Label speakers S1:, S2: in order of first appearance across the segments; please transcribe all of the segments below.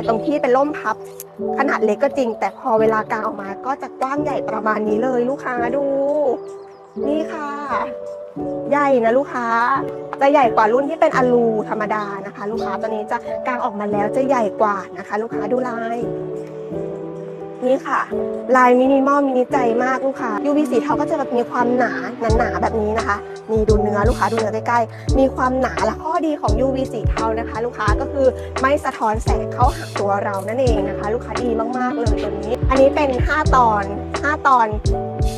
S1: ษตรงที่เป็นร่มพับ ขนาดเล็กก็จริง แต่พอเวลากางออกมาก็จะกว้างใหญ่ประมาณนี้เลยลูกค้าดู นี่ค่ะ ใหญ่นะลูกค้า จะใหญ่กว่ารุ่นที่เป็นอลูธรรมดานะคะ ลูกค้าตัวนี้จะกางออกมาแล้วจะใหญ่กว่านะคะ ลูกค้าดูลาย นี่ค่ะ ลายมินิมอลมินิใจมากลูกค้า UV สีเทาก็จะแบบมีความหนาหนาๆแบบนี้นะคะนี่ดูเนื้อลูกค้าดูเนื้อใกล้ๆ มีความหนาและข้อดีของ UV สีเทานะคะ ลูกค้าก็คือไม่สะท้อนแสงเข้าหาตัวเรานั่นเองนะคะ ลูกค้าดีมากๆเลยตัวนี้ อันนี้เป็น 5 ตอน 5 ตอน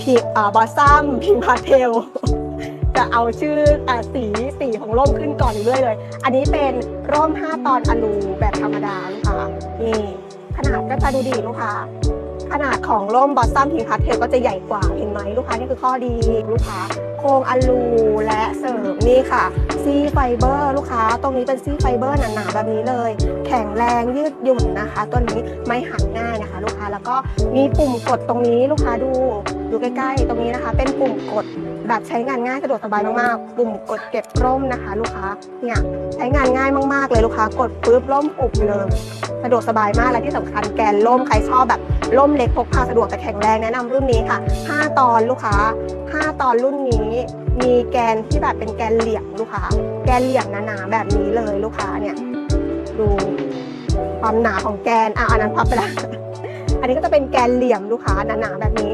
S1: พีอ่าบอสซัมพิงพาเทลจะเอาชื่ออสีสีของร่มขึ้นก่อนเรื่อยเลย อันนี้เป็นร่ม 5 ตอนอลูแบบธรรมดาลูกค้านี่ ขนาดก็จะดูดีลูกค้า ขนาดของร่มบอสซัมพิงพาเทลก็จะใหญ่กว่าเห็นไหมลูกค้านี่คือข้อดีลูกค้า โครงอลูและเสริมนี่ค่ะ ซีไฟเบอร์ลูกค้า ตรงนี้เป็นซีไฟเบอร์หนาๆแบบนี้เลย แข็งแรงยืดหยุ่นนะคะ ตัวนี้ไม่หักง่ายนะคะ ลูกค้าแล้วก็มีปุ่มกดตรงนี้ลูกค้าดูดูใกล้ๆ ตรงนี้นะคะ เป็นปุ่มกดแบบใช้งานง่ายสะดวกสบายมากๆ ปุ่มกดเก็บร่มนะคะ ลูกค้าเนี่ยใช้งานง่ายมากๆเลยลูกค้ากดปุ๊บร่มปุบเลยสะดวกสบายมากและที่สำคัญแกนร่มใครชอบแบบร่มเล็กพกพาสะดวกแต่แข็งแรงแนะนำรุ่นนี้ค่ะ 5 ตอนลูกค้า 5 ตอนรุ่นนี้ มีแกนที่แบบเป็นแกนเหลี่ยมลูกค้า แกนเหลี่ยมหนาๆแบบนี้เลยลูกค้าเนี่ย ดูความหนาของแกนอะอันนั้นพับไปแล้ว อันนี้ก็จะเป็นแกนเหลี่ยมลูกค้าหนาๆแบบนี้